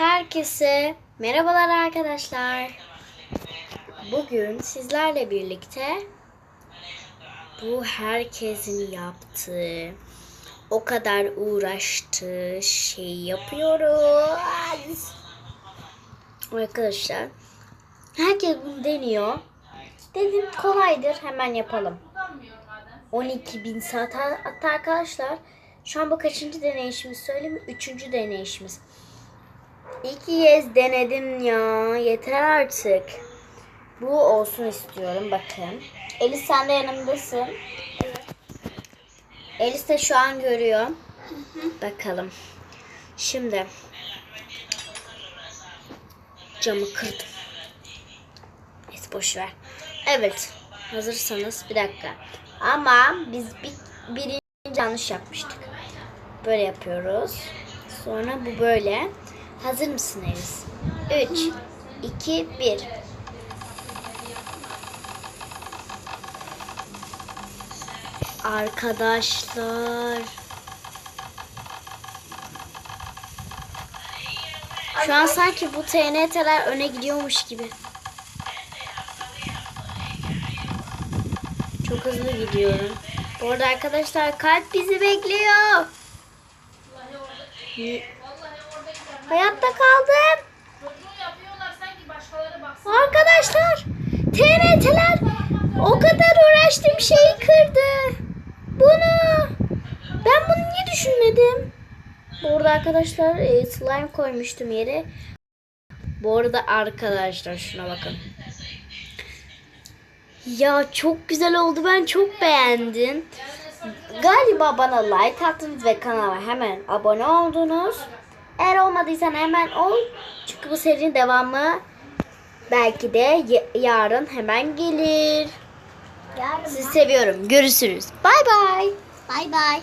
Herkese merhabalar arkadaşlar. Bugün sizlerle birlikte bu herkesin yaptığı o kadar uğraştığı şeyi yapıyoruz. Arkadaşlar herkes bunu deniyor. Dedim kolaydır hemen yapalım. 12 bin saat hatta arkadaşlar şu an bu kaçıncı deneyişimiz söyleyeyim mi? Üçüncü deneyişimiz. İki kez denedim ya. Yeter artık. Bu olsun istiyorum bakın. Elis sen de yanımdasın. Elis de şu an görüyor. Bakalım. Şimdi camı kırdım. Neyse boş ver. Evet. Hazırsanız bir dakika. Ama biz bir, birinci yanlış yapmıştık. Böyle yapıyoruz. Sonra bu böyle. Hazır mısın Elis? 3, 2, 1. Arkadaşlar. Şu an sanki bu TNT'ler öne gidiyormuş gibi. Çok hızlı gidiyorum. Bu arada arkadaşlar kalp bizi bekliyor. Hayatta kaldım. Arkadaşlar TNT'ler o kadar uğraştığım şeyi kırdı. Bunu ben bunu niye düşünmedim? Bu arada arkadaşlar e, slime koymuştum yere. Bu arada arkadaşlar şuna bakın. Ya çok güzel oldu. Ben çok beğendim. Galiba bana like attınız ve kanala hemen abone oldunuz. Eğer olmadıysan hemen ol. Çünkü bu serinin devamı belki de yarın hemen gelir. Sizi seviyorum. Görüşürüz. Bay bay. Bay bay.